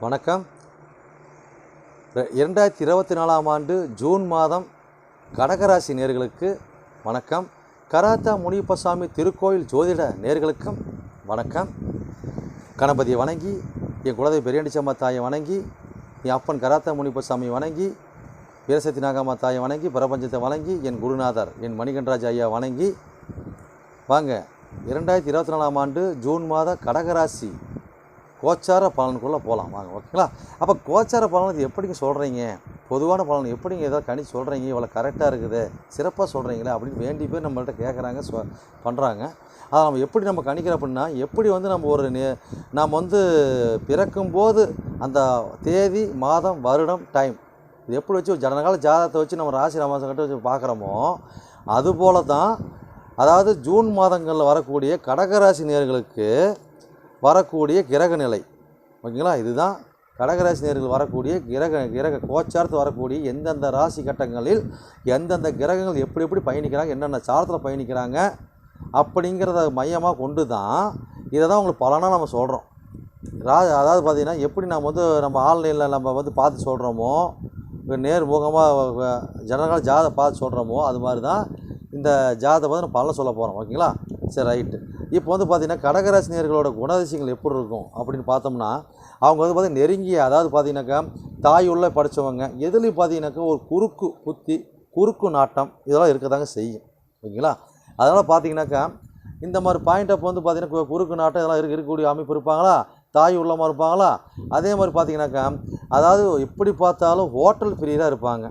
வணக்கம். இரண்டாயிரத்தி இருபத்தி நாலாம் ஆண்டு ஜூன் மாதம் கடகராசி நேர்களுக்கு வணக்கம். கராத்தா முனியப்பசாமி திருக்கோயில் ஜோதிட நேர்களுக்கும் வணக்கம். கணபதியை வணங்கி என் குலதெய்வ பெரியாண்டிச்சம்மா தாயை வணங்கி என் அப்பன் கராத்தா முனிப்பசாமி வணங்கி வீரசக்தி நாகம்மா தாயை வணங்கி பிரபஞ்சத்தை வணங்கி என் குருநாதர் என் மணிகண்டராஜ் ஐயா வணங்கி. வாங்க இரண்டாயிரத்தி இருபத்தி நாலாம் ஆண்டு ஜூன் மாத கடகராசி கோச்சார பலனுக்குள்ளே போகலாம் வாங்க ஓகேங்களா அப்போ கோச்சார பலன் இது எப்படிங்க சொல்கிறீங்க பொதுவான பலன் எப்படிங்க ஏதாவது கணிச்சு சொல்கிறீங்க இவ்வளோ கரெக்டாக இருக்குது. சிறப்பாக சொல்கிறீங்களே அப்படின்னு வேண்டி பேர் நம்மள்கிட்ட கேட்குறாங்க சொ பண்ணுறாங்க அதை நம்ம எப்படி நம்ம கணிக்கிறோம் அப்படின்னா எப்படி வந்து நம்ம ஒரு நே நாம் வந்து பிறக்கும்போது அந்த தேதி மாதம் வருடம் டைம் இது எப்படி வச்சு ஜனகால ஜாதகத்தை வச்சு நம்ம ராசி ராமாசம் கட்ட வச்சு பார்க்குறோமோ அதுபோல தான் அதாவது ஜூன் மாதங்களில் வரக்கூடிய கடகராசி நேர்களுக்கு வரக்கூடிய கிரக நிலை ஓகேங்களா? இதுதான் கடகராசி நேர்கள் வரக்கூடிய கிரக கிரக கோச்சாரத்தில் வரக்கூடிய எந்தெந்த ராசி கட்டங்களில் எந்தெந்த கிரகங்கள் எப்படி எப்படி பயணிக்கிறாங்க என்னென்ன சாரத்தில் பயணிக்கிறாங்க அப்படிங்கிறத மையமாக கொண்டு தான் இதை தான் உங்களுக்கு பலனாக நம்ம சொல்கிறோம் ரா அதாவது பார்த்திங்கன்னா எப்படி நம்ம வந்து நம்ம ஆன்லைனில் நம்ம வந்து பார்த்து சொல்கிறோமோ நேர்முகமாக முகமாக ஜாதை பார்த்து சொல்கிறோமோ அது மாதிரி தான் இந்த ஜாதை வந்து நம்ம பலனை சொல்ல போகிறோம் ஓகேங்களா? சரி ரைட்டு இப்போ வந்து பார்த்திங்கன்னா கடகராசி நேர்களோட குணாதிசயங்கள் எப்படி இருக்கும் அப்படின்னு பார்த்தோம்னா அவங்க வந்து பார்த்திங்கன்னா நெருங்கிய அதாவது பார்த்தீங்கன்னாக்கா தாய் உள்ள படித்தவங்க எதுலேயும் பார்த்தீங்கன்னாக்கா ஒரு குறுக்கு புத்தி குறுக்கு நாட்டம் இதெல்லாம் இருக்கதாங்க செய்யும். ஓகேங்களா? அதனால் பார்த்தீங்கன்னாக்கா இந்த மாதிரி பாயிண்ட் அப்போ வந்து பார்த்திங்கன்னா குறுக்கு நாட்டம் இதெல்லாம் இருக்க இருக்கக்கூடிய அமைப்பு இருப்பாங்களா? தாய் உள்ளமாக இருப்பாங்களா? அதே மாதிரி பார்த்தீங்கன்னாக்கா அதாவது எப்படி பார்த்தாலும் ஹோட்டல் ஃப்ரீயாக இருப்பாங்க.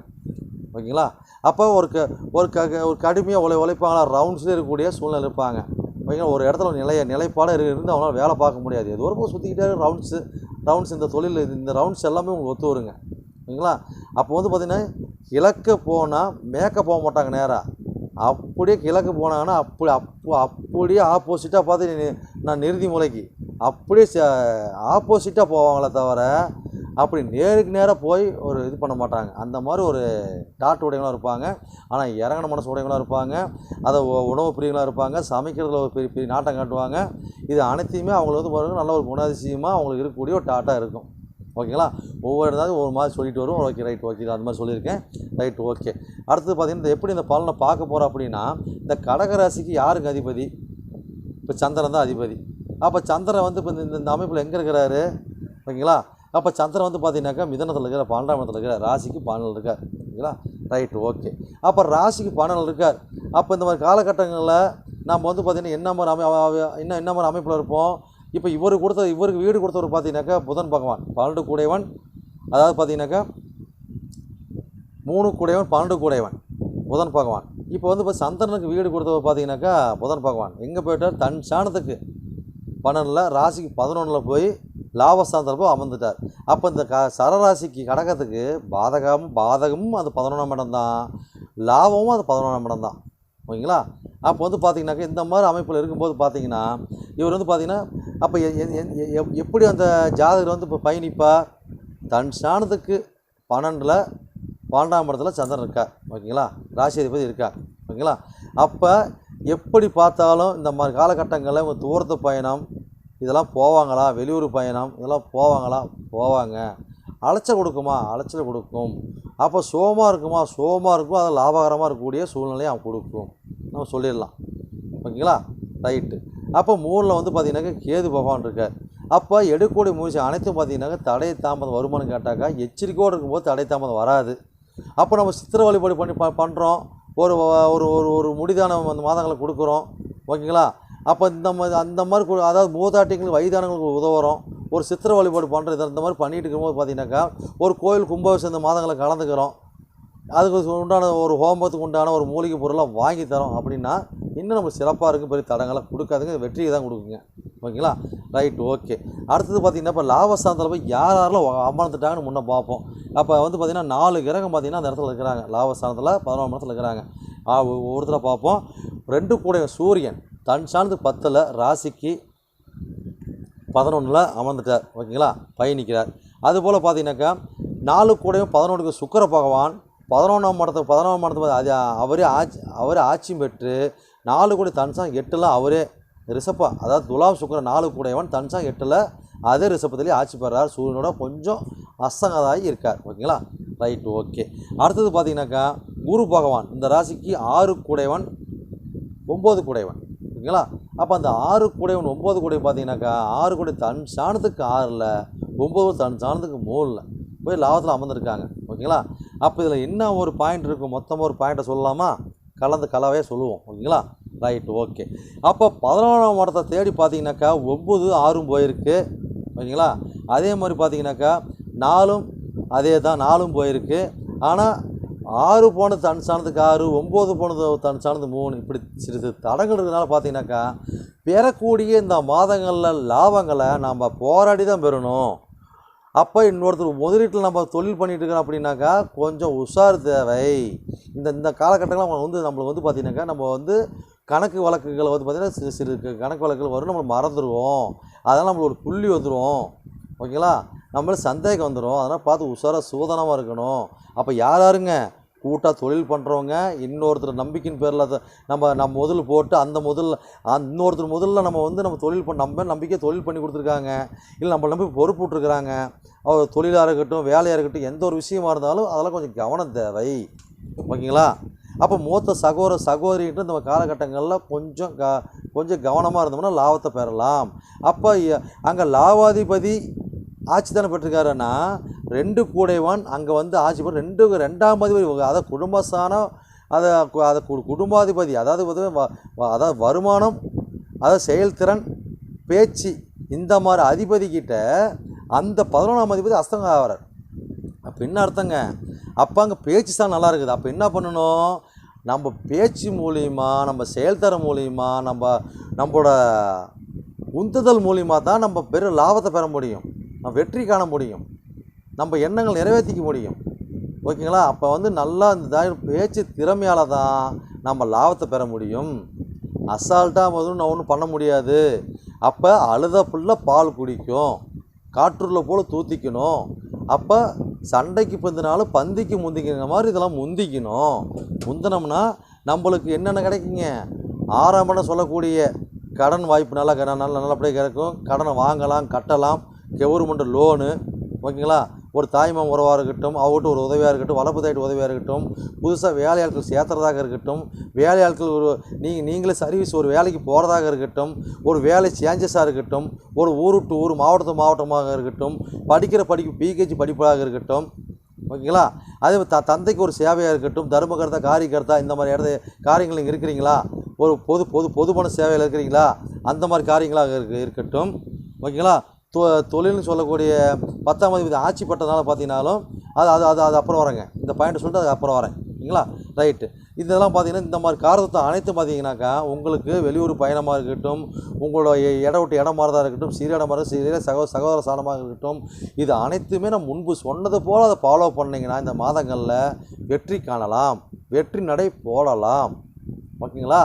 ஓகேங்களா? அப்போ ஒரு க ஒரு க க- ஒரு கடுமையாக உழை உழைப்பாங்களா? ரவுண்ட்ஸில் இருக்கக்கூடிய சூழ்நிலை இருப்பாங்க. ஓகேங்களா? ஒரு இடத்துல நிலைய நிலைப்பாடாக இரு- இருந்து அவங்களால வேலை பார்க்க முடியாது. எது ஒரு சுற்றிக்கிட்டே ரவுண்ட்ஸு ரவுண்ட்ஸ் இந்த தொழில் இந்த ரவுண்ட்ஸ் எல்லாமே உங்களுக்கு ஒத்து வருங்க. ஓகேங்களா? அப்போ வந்து பார்த்திங்கன்னா கிழக்கு போனால் மேக்க போக மாட்டாங்க நேராக அப்படியே கிழக்கு போனாங்கன்னா அப்படி அப்போ அப்படியே ஆப்போசிட்டாக பார்த்து நான் நிறுதி முறைக்கு அப்படியே ஆப்போசிட்டாக போவாங்களே தவிர அப்படி நேருக்கு நேராக போய் ஒரு இது பண்ண மாட்டாங்க. அந்த மாதிரி ஒரு டாட் உடையவங்களாக இருப்பாங்க. ஆனால் இறங்கின மனசு உடையவங்களாக இருப்பாங்க. அதை உணவு பிரியங்களாக இருப்பாங்க. சமைக்கிறதுல ஒரு பெரிய பெரிய நாட்டம் காட்டுவாங்க. இது அனைத்தையுமே அவங்களுக்கு வந்து பாருங்கள் நல்ல ஒரு குணாதிசயமாக அவங்களுக்கு இருக்கக்கூடிய ஒரு டாட்டாக இருக்கும். ஓகேங்களா? ஒவ்வொரு இடதாவது ஒவ்வொரு மாதிரி சொல்லிட்டு வரும் ஓகே ரைட் ஓகே அந்த மாதிரி சொல்லியிருக்கேன். Right okay. அடுத்தது பார்த்தீங்கன்னா இந்த எப்படி இந்த பலனை பார்க்க போகிறோம் அப்படின்னா இந்த கடகராசிக்கு யாருக்கு அதிபதி? இப்போ சந்திரன் தான் அதிபதி. அப்போ சந்திரன் வந்து இப்போ இந்த இந்த அமைப்பில் எங்கே இருக்கிறாரு? ஓகேங்களா? அப்போ சந்திரன் வந்து பார்த்தீங்கன்னாக்கா மிதனத்தில் இருக்கிற பன்னெண்டாம் இருக்கிற ராசிக்கு பன்னெண்டு இருக்கார். ஓகேங்களா ரைட் ஓகே அப்போ ராசிக்கு பன்னெண்டு இருக்கார். அப்போ இந்த மாதிரி காலகட்டங்களில் நம்ம வந்து பார்த்திங்கன்னா என்ன மாதிரி அமை இன்னும் என்ன என்ன மாதிரி அமைப்பில் இருப்போம்? இப்போ இவருக்கு கொடுத்த இவருக்கு வீடு கொடுத்தவர் பார்த்தீங்கன்னாக்கா புதன் பகவான். பன்னெண்டு கூடையவன் அதாவது பார்த்தீங்கன்னாக்கா மூணு கூடையவன் பன்னெண்டு கூடையவன் புதன் பகவான். இப்போ வந்து இப்போ சந்திரனுக்கு வீடு கொடுத்தவர் பார்த்தீங்கன்னாக்கா புதன் பகவான். எங்கே போயிட்டார்? தன் சாணத்துக்கு. பன்னெண்டில் ராசிக்கு பதினொன்றில் போய் லாபஸ்தானத்தில் போய் அமர்ந்துட்டார். அப்போ இந்த க சரராசிக்கு கடகத்துக்கு பாதகமும் பாதகமும் அது பதினொன்றாம் இடம் தான். லாபமும் அது பதினொன்றாம் இடம் தான். ஓகேங்களா? அப்போ வந்து பார்த்தீங்கன்னாக்கா இந்த மாதிரி அமைப்பில் இருக்கும்போது பார்த்தீங்கன்னா இவர் வந்து பார்த்திங்கன்னா அப்போ எ- எப்படி அந்த ஜாதகர் வந்து இப்போ பயணிப்பார்? தன் ஸ்தானத்துக்கு பன்னெண்டில் பன்னெண்டாம் இடத்துல சந்திரன் இருக்கார். ஓகேங்களா? ராசி அதிபதி இருக்கார். ஓகேங்களா? அப்போ எப்படி பார்த்தாலும் இந்த மாதிரி காலகட்டங்களில் தூரத்து பயணம் இதெல்லாம் போவாங்களா? வெளியூர் பயணம் இதெல்லாம் போவாங்களா? போவாங்க. அலைச்சல் கொடுக்குமா? அலைச்சல் கொடுக்கும். அப்போ சோமாக இருக்குமா? சோமாக இருக்கும்? அது லாபகரமாக இருக்கக்கூடிய சூழ்நிலையை அவன் கொடுக்கும். நம்ம சொல்லிடலாம். ஓகேங்களா? ரைட்டு அப்போ மூணில் வந்து பார்த்திங்கனாக்கா கேது பகவான் இருக்கார். அப்போ எடுக்கக்கூடிய முயற்சி அனைத்தும் பார்த்தீங்கன்னாக்கா தடை தாமதம் வருமானு கேட்டாக்கா எச்சரிக்கையோடு இருக்கும்போது தடை தாமதம் வராது. அப்போ நம்ம சித்திர வழிபாடு பண்ணி ப பண்ணுறோம் ஒரு ஒரு ஒரு ஒரு முடிதானம் அந்த மாதங்களை கொடுக்குறோம். ஓகேங்களா? அப்போ இந்த மாதிரி அந்த மாதிரி அதாவது மூதாட்டிங்களுக்கு வயதானங்களுக்கு உதவுறோம். ஒரு சித்திர வழிபாடு பண்ணுறது இந்த மாதிரி பண்ணிட்டு இருக்கும்போது பார்த்தீங்கன்னாக்கா ஒரு கோயில் கும்பாபிஷேகம் இந்த மாதங்களை கலந்துக்கிறோம். அதுக்கு உண்டான ஒரு ஹோமத்துக்கு உண்டான ஒரு மூலிகை பொருளாக வாங்கி தரோம் அப்படின்னா இன்னும் நம்ம சிறப்பாக இருக்கும். பெரிய தடங்களை கொடுக்காதுங்க வெற்றியை தான் கொடுக்குங்க. ஓகேங்களா? Right okay. அடுத்தது பார்த்திங்கன்னா இப்போ லாபஸ்தானத்தில் போய் யார் யாரெல்லாம் அமர்ந்துட்டாங்கன்னு முன்னே பார்ப்போம் அப்போ வந்து பார்த்திங்கன்னா நாலு கிரகம் பார்த்தீங்கன்னா அந்த இடத்துல இருக்கிறாங்க. லாபஸ்தானத்தில் பதினோரு இடத்துல இருக்கிறாங்க. ஆ, பார்ப்போம் ரெண்டு கூட சூரியன். தன் சார்ந்து பத்தில் ராசிக்கு பதினொன்றில் அமர்ந்துட்டார். ஓகேங்களா? பயணிக்கிறார். அதுபோல் பார்த்தீங்கன்னாக்கா நாலு கூடையும் பதினொன்றுக்கு சுக்கர பகவான் பதினொன்றாம் மடத்துக்கு பதினொன்றாம் இடத்துக்கு அது அவரே ஆட்சி அவரே ஆட்சியும் பெற்று நாலு கோடி தன்சாங் எட்டில் அவரே ரிஷப்பா அதாவது துலாம் சுக்கிர நாலு கூடையவன் தன்சாங் எட்டில் அதே ரிஷபத்திலேயே ஆட்சி பெறார். சூரியனோட கொஞ்சம் அசங்கதாகி இருக்கார். ஓகேங்களா? Right okay. அடுத்தது பார்த்தீங்கன்னாக்கா குரு பகவான் இந்த ராசிக்கு ஆறு கூடைவன் ஒம்பது கூடைவன் ஓகேங்களா அப்போ அந்த ஆறு கூடைவன் ஒம்பது கூடை பார்த்தீங்கன்னாக்கா ஆறு கூடை தன் சாணத்துக்கு ஆறில் ஒம்பது தன் சாணத்துக்கு மூணில் போய் லாபத்தில் அமர்ந்துருக்காங்க. ஓகேங்களா? அப்போ இதில் என்ன ஒரு பாயிண்ட் இருக்கும் மொத்தமாக ஒரு பாயிண்ட்டை சொல்லலாமா? கலந்து கலவையாக சொல்லுவோம். ஓகேங்களா? ரைட் ஓகே அப்போ பதினோராம் இடத்தை தேடி பார்த்தீங்கன்னாக்கா ஒம்பது ஆறும் போயிருக்கு. ஓகேங்களா? அதே மாதிரி பார்த்தீங்கன்னாக்கா நாலும் அதே தான் நாலும் போயிருக்கு. ஆனால் ஆறு போனது தன் சாணத்துக்கு ஆறு ஒம்பது போனது தன் சாணது மூணு. இப்படி சிறிது தடங்கள் இருக்கிறதுனால பார்த்தீங்கன்னாக்கா பெறக்கூடிய இந்த மாதங்களில் லாபங்களை நம்ம போராடி தான் பெறணும். அப்போ இன்னொருத்தர் முதலீட்டில் நம்ம தொழில் பண்ணிகிட்டு இருக்கிறோம் அப்படின்னாக்கா கொஞ்சம் உஷார் தேவை. இந்த இந்த காலகட்டங்களில் நம்ம வந்து நம்மளுக்கு வந்து பார்த்திங்கனாக்கா நம்ம வந்து கணக்கு வழக்குகளை வந்து பார்த்திங்கன்னா சிறு சிறு கணக்கு வழக்குகள் வரும் நம்மளை மறந்துடுவோம் அதெல்லாம் நம்மளுக்கு ஒரு புள்ளி வந்துடும் ஓகேங்களா? நம்மளுக்கு சந்தேகம் வந்துடும் அதனால் பார்த்து உஷாராக சூதனமாக இருக்கணும். அப்போ யார் யாருங்க? கூட்டாக தொழில் பண்ணுறவங்க இன்னொருத்தர் நம்பிக்கையின் பேரில் நம்ம நம்ம முதல் போட்டு அந்த முதல் அந்த இன்னொருத்தர் முதல்ல நம்ம வந்து நம்ம தொழில் பண்ண நம்ம நம்பிக்கை தொழில் பண்ணி கொடுத்துருக்காங்க. இல்லை நம்ம நம்பி பொறுப்பு விட்ருக்குறாங்க அவர் தொழிலாக இருக்கட்டும் வேலையாக இருக்கட்டும் எந்த ஒரு விஷயமா இருந்தாலும் அதெல்லாம் கொஞ்சம் கவனம் தேவை. ஓகேங்களா? அப்போ மூத்த சகோதர சகோதரிகிட்ட இந்த காலகட்டங்களில் கொஞ்சம் க கொஞ்சம் கவனமாக இருந்தோம்னா லாபத்தை பெறலாம். அப்போ அங்கே லாபாதிபதி ஆட்சி தானே பெற்றிருக்காருன்னா ரெண்டு கூடைவான் அங்கே வந்து ஆட்சி பெற்று ரெண்டு ரெண்டாம் அதிபதி. அதாவது குடும்பஸ்தானம் அதை அதை கு- குடும்பாதிபதி அதாவது அதாவது வருமானம் அதாவது செயல்திறன் பேச்சு இந்த மாதிரி அதிபதி கிட்ட அந்த பதினொன்றாம் அதிபதி அஸ்தங்க ஆகிறார் அப்போ என்ன அர்த்தங்க? அப்போ அங்கே பேச்சு தான் நல்லா இருக்குது. அப்போ என்ன பண்ணணும்? நம்ம பேச்சு மூலியமா நம்ம செயல்தரம் மூலியமாக நம்ம நம்மளோட உந்துதல் மூலியமா தான் நம்ம பெரும் லாபத்தை பெற முடியும். நம்ம வெற்றி காண முடியும். நம்ம எண்ணங்கள் நிறைவேற்றிக்க முடியும். ஓகேங்களா? அப்போ வந்து நல்லா இந்த தா- பேச்சு திறமையால் தான் நம்ம லாபத்தை பெற முடியும். அசால்ட்டாக முதல்ல நான் ஒன்றும் பண்ண முடியாது. அப்போ அழுத ஃபுல்லாக பால் குடிக்கும். காற்றுள்ள போல் தூத்திக்கணும். அப்போ சண்டைக்கு பந்தினாலும் பந்திக்கு முந்திக்கிற மாதிரி இதெல்லாம் முந்திக்கணும். முந்தினோம்னா நம்மளுக்கு என்னென்ன கிடைக்குங்க? ஆரம்பம் சொல்லக்கூடிய கடன் வாய்ப்பு நல்லா நல்ல நல்லபடியாக கிடைக்கும். கடனை வாங்கலாம் கட்டலாம். கவர்மெண்ட் லோனு ஓகேங்களா? ஒரு தாய்மாம் உறவாக இருக்கட்டும் அவங்ககிட்ட ஒரு உதவியாக இருக்கட்டும் வளர்ப்பு தாயிட்டு உதவியாக இருக்கட்டும் புதுசாக வேலையாட்கள் சேர்த்துறதாக இருக்கட்டும் வேலையாட்கள் ஒரு நீங்கள் நீங்களே சர்வீஸ் ஒரு வேலைக்கு போகிறதாக இருக்கட்டும் ஒரு வேலை சேஞ்சஸாக இருக்கட்டும் ஒரு ஊர் விட்டு ஊர் மாவட்டத்து மாவட்டமாக இருக்கட்டும் படிக்கிற படிப்பு பிகேஜி படிப்பாக இருக்கட்டும் ஓகேங்களா? அதே மாதிரி த தந்தைக்கு ஒரு சேவையாக இருக்கட்டும் தர்மகர்த்தா காரியகர்த்தா இந்த மாதிரி இடத்த காரியங்கள் நீங்கள் இருக்கிறீங்களா? ஒரு பொது பொது பொதுப்பண சேவையில் இருக்கிறீங்களா? அந்த மாதிரி காரியங்களாக இருக்க இருக்கட்டும் ஓகேங்களா? தொ தொழில்னு சொல்லக்கூடிய பத்தாம் அதிபதி ஆட்சி பட்டதுனால பார்த்தீங்கன்னாலும் அது அது அது அது அப்புறம் வரேங்க. இந்த பாயிண்ட் சொல்லிட்டு அதுக்கு அப்புறம் வரேன். ஓகேங்களா ரைட்டு இதெல்லாம் பார்த்தீங்கன்னா இந்த மாதிரி காரணத்தை அனைத்தும் பார்த்தீங்கன்னாக்கா உங்களுக்கு வெளியூர் பயணமாக இருக்கட்டும் உங்களோட இடம் விட்டு இடம் மாறதா இருக்கட்டும் சிறு இடம் மாறது சிறிய சகோ சகோதர சாணமாக இருக்கட்டும் இது அனைத்துமே நான் முன்பு சொன்னது போல் அதை ஃபாலோ பண்ணிங்கன்னா இந்த மாதங்களில் வெற்றி காணலாம். வெற்றி நடை போடலாம். ஓகேங்களா?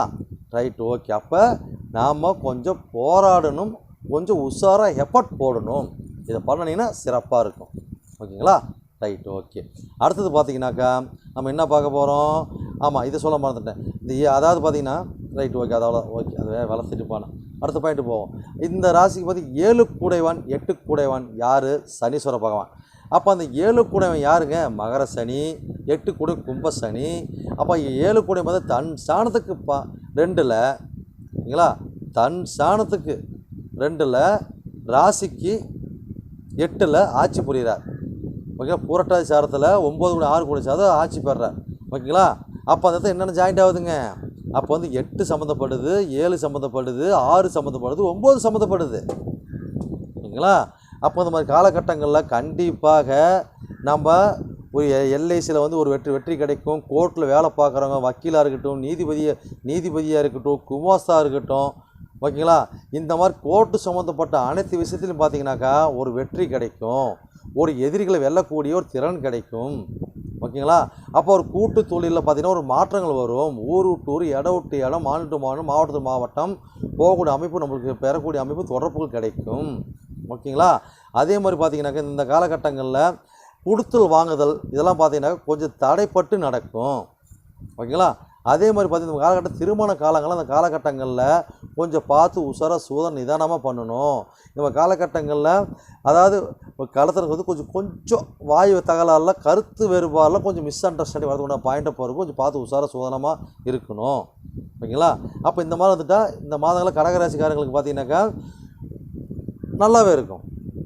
ரைட் ஓகே அப்போ நாம் கொஞ்சம் போராடணும். கொஞ்சம் உஷாராக எஃபர்ட் போடணும். இதை பண்ணினீங்கன்னா சிறப்பாக இருக்கும். ஓகேங்களா? ரைட் ஓகே அடுத்தது பார்த்தீங்கன்னாக்கா நம்ம என்ன பார்க்க போகிறோம் ஆமாம் இதை சொல்ல மறந்துட்டேன். இந்த ஏ- அதாவது பார்த்தீங்கன்னா ரைட் ஓகே அதாவது ஓகே அது வளர்த்துட்டு போனேன் அடுத்த பாயிண்ட் போவோம். இந்த ராசிக்கு பார்த்தி ஏழு கூடைவான் எட்டு கூடைவான் யார்? சனீஸ்வர பகவான். அப்போ அந்த ஏழு கூடைவன் யாருங்க? மகர சனி எட்டு கூடை கும்ப சனி. அப்போ ஏழு கூடை வந்து தன் சாணத்துக்கு பா ரெண்டில் சரிங்களா தன் சாணத்துக்கு ரெண்டில் ராசிக்கு எட்டில் ஆட்சி புரிகிறார் ஓகே பூரட்டாதி சாரத்தில் ஒம்பது கூட ஆறு கூட சாதம் ஆட்சி பெறார். ஓகேங்களா? அப்போ அந்த இடத்துல என்னென்ன ஜாயிண்ட் ஆகுதுங்க? அப்போ வந்து எட்டு சம்மந்தப்படுது ஏழு சம்மந்தப்படுது ஆறு சம்மந்தப்படுது ஒம்பது சம்மந்தப்படுது. ஓகேங்களா? அப்போ இந்த மாதிரி காலகட்டங்களில் கண்டிப்பாக நம்ம ஒரு எல்ஐசியில் வந்து ஒரு வெற்றி வெற்றி கிடைக்கும். கோர்ட்டில் வேலை பார்க்குறவங்க வக்கீலாக இருக்கட்டும் நீதிபதியை நீதிபதியாக இருக்கட்டும் குமாஸ்தா இருக்கட்டும் ஓகேங்களா? இந்த மாதிரி கோர்ட்டு சம்மந்தப்பட்ட அனைத்து விஷயத்திலும் பார்த்தீங்கன்னாக்கா ஒரு வெற்றி கிடைக்கும். ஒரு எதிரிகளை வெல்லக்கூடிய ஒரு திறன் கிடைக்கும். ஓகேங்களா? அப்போ ஒரு கூட்டு தொழிலில் பார்த்தீங்கன்னா ஒரு மாற்றங்கள் வரும். ஊர் விட்டு ஊர் இடம் விட்டு இடம் மாநில மாநிலம் மாவட்டத்து மாவட்டம் போகக்கூடிய அமைப்பு நம்மளுக்கு பெறக்கூடிய அமைப்பு தொடர்புகள் கிடைக்கும். ஓகேங்களா? அதே மாதிரி பார்த்தீங்கன்னாக்கா இந்த காலகட்டங்களில் கொடுத்தல் வாங்குதல் இதெல்லாம் பார்த்தீங்கன்னாக்கா கொஞ்சம் தடைப்பட்டு நடக்கும். ஓகேங்களா? அதே மாதிரி பார்த்தீங்கன்னா இந்த காலகட்டம் திருமண காலங்கள் அந்த காலகட்டங்களில் கொஞ்சம் பார்த்து உஷாராக சூதனை நிதானமாக பண்ணணும். இந்த காலகட்டங்களில் அதாவது கலத்தனுக்கு வந்து கொஞ்சம் கொஞ்சம் வாயு தகராறுல கருத்து வேறுபாடில் கொஞ்சம் மிஸ் அண்டர்ஸ்டாண்டிங் வரதுக்கு பாயிண்ட்டை போகிறப்ப கொஞ்சம் பார்த்து உஷாராக சோதனமாக இருக்கணும். ஓகேங்களா? அப்போ இந்த மாதிரி வந்துட்டால் இந்த மாதங்களில் கடகராசிக்காரங்களுக்கு பார்த்தீங்கன்னாக்கா நல்லாவே இருக்கும்.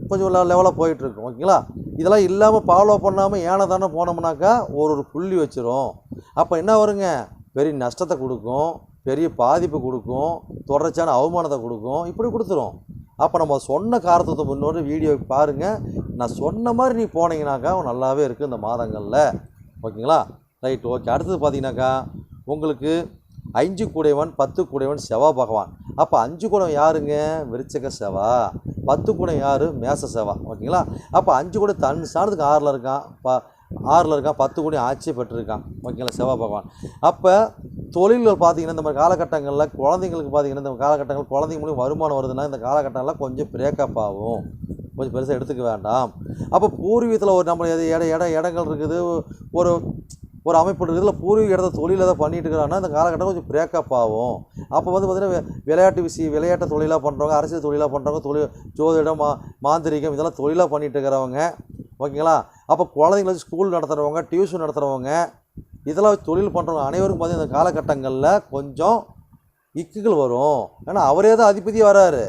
கொஞ்சம் லெவலாக போயிட்டுருக்கும். ஓகேங்களா? இதெல்லாம் இல்லாமல் ஃபாலோ பண்ணாமல் ஏனை தானே போனோம்னாக்கா ஒரு ஒரு புள்ளி வச்சிரும். அப்போ என்ன வருங்க? பெரிய நஷ்டத்தை கொடுக்கும் பெரிய பாதிப்பு கொடுக்கும் தொடர்ச்சியான அவமானத்தை கொடுக்கும் இப்படி கொடுத்துரும். அப்போ நம்ம சொன்ன காரணத்தை முன்னோடு வீடியோ பாருங்கள் நான் சொன்ன மாதிரி நீ போனீங்கனாக்கா நல்லாவே இருக்குது இந்த மாதங்களில். ஓகேங்களா? ரைட் ஓகே அடுத்தது பார்த்தீங்கன்னாக்கா உங்களுக்கு அஞ்சு கூடையவன் பத்து கூடையவன் செவ்வா பகவான். அப்போ அஞ்சு கூடம் யாருங்க? விருச்சக செவா பத்து கூடம் யார்? மேச செவா ஓகேங்களா? அப்போ அஞ்சு கூட தன் சாணத்துக்கு ஆறில் இருக்கான். ப ஆறில் இருக்கான் பத்து கோடி ஆட்சி பெற்றிருக்கான் ஓகேங்களா செவ்வாய் பகவான். அப்போ தொழில்கள் பார்த்தீங்கன்னா இந்த மாதிரி காலகட்டங்களில் குழந்தைங்களுக்கு பார்த்தீங்கன்னா இந்த காலகட்டங்கள் குழந்தைங்க மூலியம் வருமானம் வருதுன்னா இந்த காலகட்டங்களில் கொஞ்சம் பிரேக்கப் ஆகும். கொஞ்சம் பெருசாக எடுத்துக்க வேண்டாம். அப்போ பூர்வீகத்தில் ஒரு நம்ம எது இட இட இடங்கள் இருக்குது ஒரு ஒரு அமைப்பு இருக்குதுல பூர்வீக இடத்த தொழில் எதாவது பண்ணிட்டு இருக்கிறாங்கன்னா இந்த காலகட்டம் கொஞ்சம் பிரேக்கப் ஆகும். அப்போ வந்து பார்த்திங்கன்னா விளையாட்டு விஷயம் விளையாட்டு தொழிலாக பண்ணுறவங்க அரசியல் தொழிலாக பண்ணுறவங்க தொழில் ஜோதிடம் மா மாந்திரிகம் இதெல்லாம் தொழிலாக பண்ணிகிட்டு இருக்கிறவங்க ஓகேங்களா? அப்போ குழந்தைங்கள வச்சு ஸ்கூல் நடத்துகிறவங்க டியூஷன் நடத்துகிறவங்க இதெல்லாம் தொழில் பண்ணுறவங்க அனைவருக்கும் பார்த்தீங்கன்னா இந்த காலகட்டங்களில் கொஞ்சம் இக்குகள் வரும். ஏன்னா அவரே தான் அதிபதி வராரு.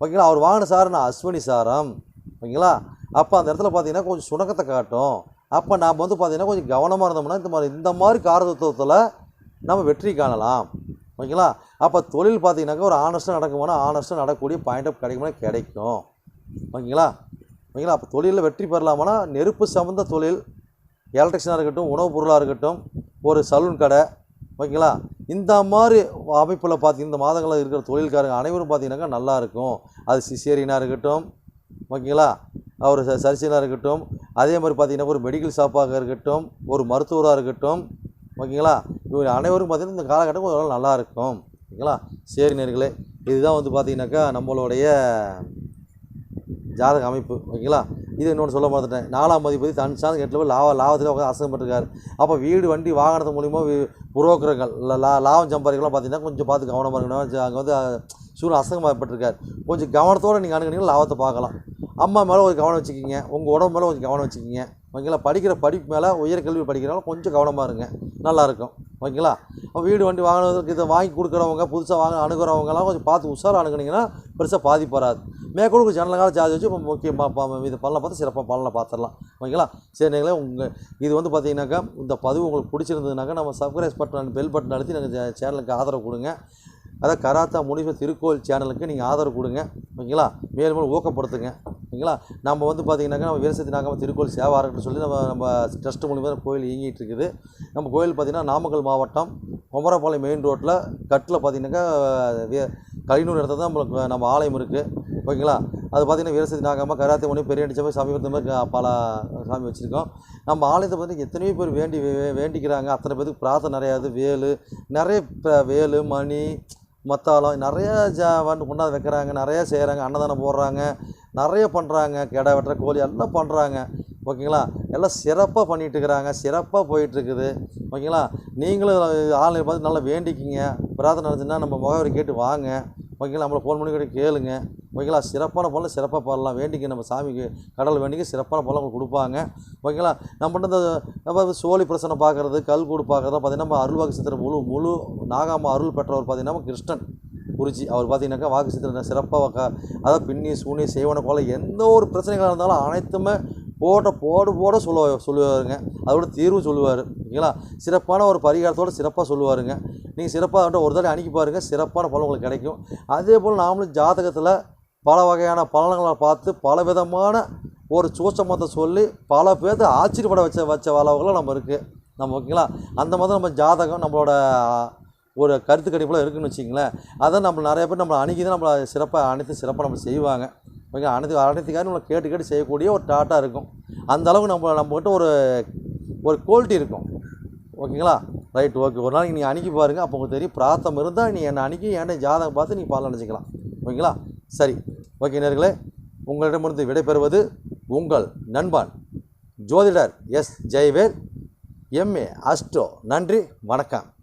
ஓகேங்களா? அவர் வாங்கின சாரம் நான் அஸ்வினி சாரம். ஓகேங்களா? அப்போ அந்த இடத்துல பார்த்தீங்கன்னா கொஞ்சம் சுணக்கத்தை காட்டும். அப்போ நாம் வந்து பார்த்திங்கன்னா கொஞ்சம் கவனமாக இருந்தோம்னா இந்த மாதிரி இந்த மாதிரி காரதத்துவத்தில் நம்ம வெற்றி காணலாம். ஓகேங்களா? அப்போ தொழில் பார்த்தீங்கன்னாக்கா ஒரு ஆனஸ்ட்டாக நடக்குமானா ஆனஸ்ட்டாக நடக்கக்கூடிய பாயிண்ட் ஆஃப் கிடைக்குமானா கிடைக்கும். ஓகேங்களா? ஓகேங்களா அப்போ தொழிலில் வெற்றி பெறலாமானா நெருப்பு சம்மந்த தொழில் எலக்ட்ரிஷனாக இருக்கட்டும் உணவுப் பொருளாக இருக்கட்டும் ஒரு சலூன் கடை ஓகேங்களா? இந்த மாதிரி அமைப்பில் பார்த்திங்க இந்த மாதங்களில் இருக்கிற தொழில்காரங்க அனைவரும் பார்த்தீங்கன்னாக்கா நல்லாயிருக்கும் அது சிசேரியனாக இருக்கட்டும் ஓகேங்களா? அவர் சர்ஜனாக இருக்கட்டும் அதே மாதிரி பார்த்திங்கன்னா ஒரு மெடிக்கல் ஷாப்பாக இருக்கட்டும் ஒரு மருத்துவராக இருக்கட்டும் ஓகேங்களா? இவங்க அனைவரும் பார்த்திங்கன்னா இந்த காலகட்டம் கொஞ்சம் நல்லா இருக்கும் ஓகேங்களா? சரி நேர்களே இதுதான் வந்து பார்த்திங்கனாக்கா நம்மளுடைய ஜாதக அமைப்பு ஓகேங்களா? இது இன்னொன்று சொல்ல மறந்துட்டேன். நாலாம் அதிபதி தன் சார்ந்த எட்டில் போய் லாப லாபத்தில் உட்காந்து அசங்கப்பட்டிருக்காரு அப்போ வீடு வண்டி வாகனத்து மூலிமா புரோக்கர்கள் லா லா- லாபம் சம்பாதிக்கலாம் பார்த்தீங்கன்னா கொஞ்சம் பார்த்து கவனமாக இருக்கணும். அங்கே வந்து சூழ்நிலை அசகமாகப்பட்டிருக்காரு கொஞ்சம் கவனத்தோடு நீங்கள் அணுகுனீங்கன்னா லாபத்தை பார்க்கலாம் அம்மா மேலே கொஞ்சம் கவனம் வச்சுக்கிங்க. உங்கள் உடம்பு மேலே கொஞ்சம் கவனம் வச்சுக்கிங்க. ஓகேங்களா? படிக்கிற படிப்பு மேலே உயர்கல்வி படிக்கிறனால கொஞ்சம் கவனமாக இருங்க. நல்லாயிருக்கும் ஓகேங்களா? வீடு வண்டி வாங்கினதுக்கு இதை வாங்கி கொடுக்குறவங்க புதுசாக வாங்க அணுகிறவங்கலாம் கொஞ்சம் பார்த்து உஷாராக அணுகுனீங்கன்னா பெருசாக பாதிப்பு வராது. மேற்கொண்டு ஜனலங்கால சார்ஜ் வச்சு இப்போ முக்கியமாக இது பலனை பார்த்து சிறப்பாக பலனை பார்த்துடலாம். ஓகேங்களா? சரி நீங்களே உங்கள் இது வந்து பார்த்தீங்கன்னாக்கா இந்த பதிவு உங்களுக்கு பிடிச்சிருந்ததுனாக்கா நம்ம சப்ஸ்கிரைப் பட்டன் பெல் பட்டன் அழுத்தி நாங்கள் சேனலுக்கு ஆதரவு கொடுங்க. அதான் கராத்தா முனிவர் திருக்கோயில் சேனலுக்கு நீங்கள் ஆதரவு கொடுங்க. ஓகேங்களா? மேலும் மேலும் ஊக்கப்படுத்துங்க. ஓகேங்களா? நம்ம வந்து பார்த்திங்கனாக்கா நம்ம வீரசக்தி நாகம்ம திருக்கோயில் சேவா இருக்கட்டும் சொல்லி நம்ம நம்ம ட்ரஸ்ட் மூலிமா கோயில் இயங்கிட்டு இருக்குது. நம்ம கோயில் பார்த்திங்கன்னா நாமக்கல் மாவட்டம் குமரபாளையம் மெயின் ரோட்டில் கட்டில் பார்த்தீங்கன்னாக்கா வே- இடத்துல தான் நம்மளுக்கு நம்ம ஆலயம் இருக்குது ஓகேங்களா? அது பார்த்தீங்கன்னா வீரசக்தி நாகம்மா கராத்தே மணி பெரிய அடிச்ச மாதிரி சாமி மாதிரி பல சாமி வச்சுருக்கோம். நம்ம ஆலயத்தை பார்த்தீங்கன்னா எத்தனையோ பேர் வேண்டி வே- வேண்டிக்கிறாங்க. அத்தனை பேருக்கு பிரார்த்தனை நிறையாது வேலு நிறைய வேலு மணி மத்தாலம் நிறையா ஜா வந்து கொண்டாந்து வைக்கிறாங்க நிறையா செய்கிறாங்க அன்னதானம் போடுறாங்க நிறைய பண்ணுறாங்க கெடா வெட்டுற கோழி எல்லாம் பண்ணுறாங்க ஓகேங்களா? எல்லாம் சிறப்பாக பண்ணிகிட்டு இருக்கிறாங்க சிறப்பாக போயிட்டுருக்குது ஓகேங்களா? நீங்களும் ஆன்லைன் பார்த்து நல்லா வேண்டிக்கிங்க. பிரார்த்தனை நடந்துச்சுன்னா நம்ம முகவரி கேட்டு வாங்க. ஓகேங்களா? நம்மளை ஃபோன் பண்ணி கூட கேளுங்க. ஓகேங்களா? சிறப்பான பொருளை சிறப்பாக பாடலாம். வேண்டிங்க நம்ம சாமிக்கு கடவுள் வேண்டிக்கு சிறப்பான பொருளை உங்களுக்கு கொடுப்பாங்க. ஓகேங்களா? நம்ம இந்த நம்ம சோழி பிரசனை பார்க்குறது கல் கூடு பார்க்குறது பார்த்திங்கன்னா நம்ம அருள்வாக்கு சித்திரம் முழு முழு நாகாம அருள் பெற்றவர் பார்த்தீங்கன்னா நம்ம கிருஷ்ணன் குருஜி. அவர் பார்த்தீங்கன்னாக்கா வாக்கு சித்திரம் சிறப்பாக அதாவது பின்னி சூனி செய்வன போல எந்த ஒரு பிரச்சனைகளாக இருந்தாலும் அனைத்துமே போட்ட போடு போட சொல்ல சொல்லுவாருங்க. அதோட தீர்வு சொல்லுவார். ஓகேங்களா? சிறப்பான ஒரு பரிகாரத்தோட சிறப்பாக சொல்லுவாருங்க. நீங்கள் சிறப்பாக ஒரு தடவை அணுகி பாருங்கள் சிறப்பான பலன் உங்களுக்கு கிடைக்கும். அதே போல் நாமளும் ஜாதகத்தில் பல வகையான பலன்களை பார்த்து பல விதமான ஒரு சூச்சமத்தை சொல்லி பல பேர்த்த ஆச்சரியப்பட வச்ச வச்ச அளவுகளும் நம்ம இருக்குது நம்ம ஓகேங்களா? அந்த மாதிரி நம்ம ஜாதகம் நம்மளோட ஒரு கருத்து கணிப்பில் இருக்குன்னு வச்சிங்களேன் அதை நம்ம நிறைய பேர் நம்மளை அணுகி தான் நம்மளை சிறப்பாக அனைத்து சிறப்பாக நம்ம செய்வாங்க. ஓகே அனைத்து அனைத்துக்காரும் நம்மளை கேட்டு கேட்டு செய்யக்கூடிய ஒரு டாட்டாக இருக்கும். அந்த அளவுக்கு நம்ம நம்மக்கிட்ட ஒரு ஒரு குவாலிட்டி இருக்கும். ஓகேங்களா? ரைட் ஓகே ஒரு நாளைக்கு நீங்கள் அணுகி பாருங்கள் அப்போ உங்களுக்கு தெரியும். பிராத்தம் இருந்தால் நீ என்னை அணுகி என்கிட்ட ஜாதகம் பார்த்து நீங்கள் பலன் நினச்சிக்கலாம் ஓகேங்களா? சரி. ஓகே நேர்களே உங்களிடமிருந்து விடைபெறுவது உங்கள் நண்பன் ஜோதிடர் எஸ். ஜெயவேல். எம்ஏ அஸ்டோ நன்றி வணக்கம்.